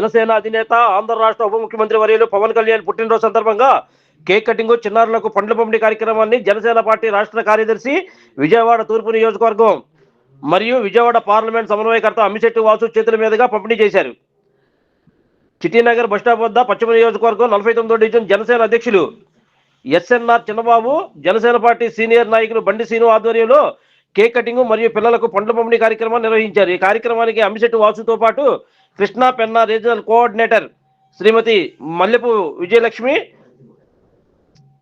జనసేన అధినేత ఆంధ్ర రాష్ట్ర ఉప ముఖ్యమంత్రి వర్యులు పవన్ కళ్యాణ్ పుట్టినరోజు సందర్భంగా కేక్ కటింగ్ చిన్నారులకు పండ్ల పంపిణీ కార్యక్రమాన్ని జనసేన పార్టీ రాష్ట్ర కార్యదర్శి విజయవాడ తూర్పు నియోజకవర్గం మరియు విజయవాడ పార్లమెంట్ సమన్వయకర్త అమ్మిశెట్టి వాసు చేతుల మీదుగా పంపిణీ చేశారు. చిట్టినగర్ బస్టాప్ వద్ద పశ్చిమ నియోజకవర్గం నలభై తొమ్మిదో డివిజన్ జనసేన అధ్యక్షులు SNR Chinnababu Janasena party senior నాయకులు బండి శ్రీను ఆధ్వర్యంలో కేక్ కటింగ్ మరియు పిల్లలకు పండ్ల పంపిణీ కార్యక్రమాన్ని నిర్వహించారు. ఈ కార్యక్రమానికి అమ్మిశెట్టి వాసుతో పాటు కృష్ణా పెన్నా రీజనల్ కోఆర్డినేటర్ శ్రీమతి మల్లెపు విజయలక్ష్మి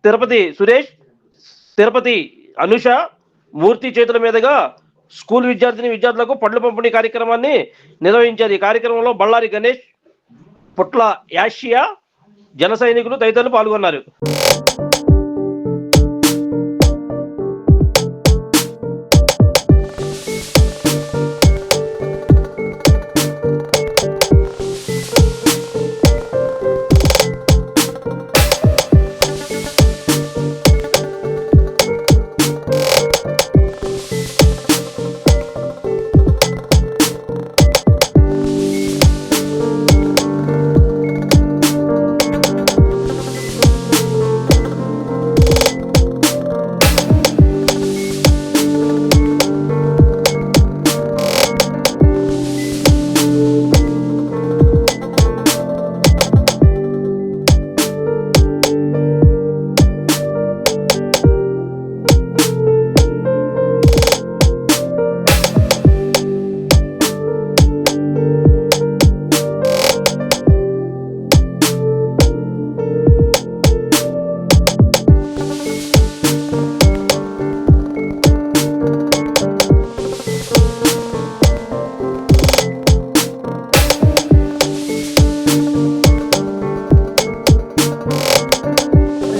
తిరుపతి సురేష్ తిరుపతి అనుష మూర్తి చేతుల మీదుగా స్కూల్ విద్యార్థిని విద్యార్థులకు పండ్ల పంపిణీ కార్యక్రమాన్ని నిర్వహించారు. ఈ కార్యక్రమంలో బళ్ళారి గణేష్ పుట్ల యాషియా జన సైనికులు తదితరులు పాల్గొన్నారు.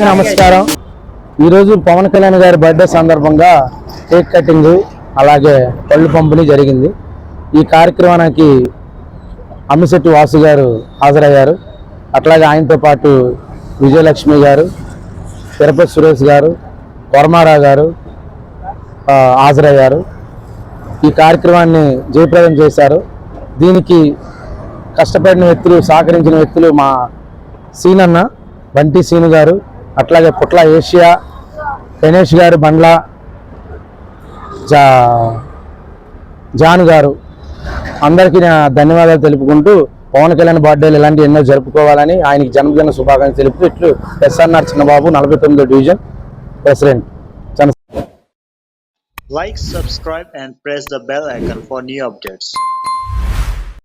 నమస్కారం. ఈరోజు పవన్ కళ్యాణ్ గారి బర్త్డే సందర్భంగా కేక్ కటింగ్ అలాగే పళ్ళు పంపిణీ జరిగింది. ఈ కార్యక్రమానికి అమ్మిశెట్టి వాసు గారు హాజరయ్యారు. అట్లాగే ఆయనతో పాటు విజయలక్ష్మి గారు తిరుపతి సురేష్ గారు వర్మారావు గారు హాజరయ్యారు. ఈ కార్యక్రమాన్ని జయప్రదం చేశారు. దీనికి కష్టపడిన వ్యక్తులు సహకరించిన వ్యక్తులు మా సీనన్న బంటి సీను గారు అట్లాగే పుట్ల ఏషియా గణేష్ గారు బండ్ల జా జాను గారు అందరికీ నా ధన్యవాదాలు తెలుపుకుంటూ పవన్ కళ్యాణ్ బర్త్డేలు ఇలాంటి ఎన్నో జరుపుకోవాలని ఆయనకి జన్మదిన శుభాకాంక్షలు తెలుపుతూ ఇట్లు ఎస్ఆర్ఆర్ చిన్నబాబు నలభై తొమ్మిదో డివిజన్ ప్రెసిడెంట్ జన Like, subscribe, and press the bell icon for new updates.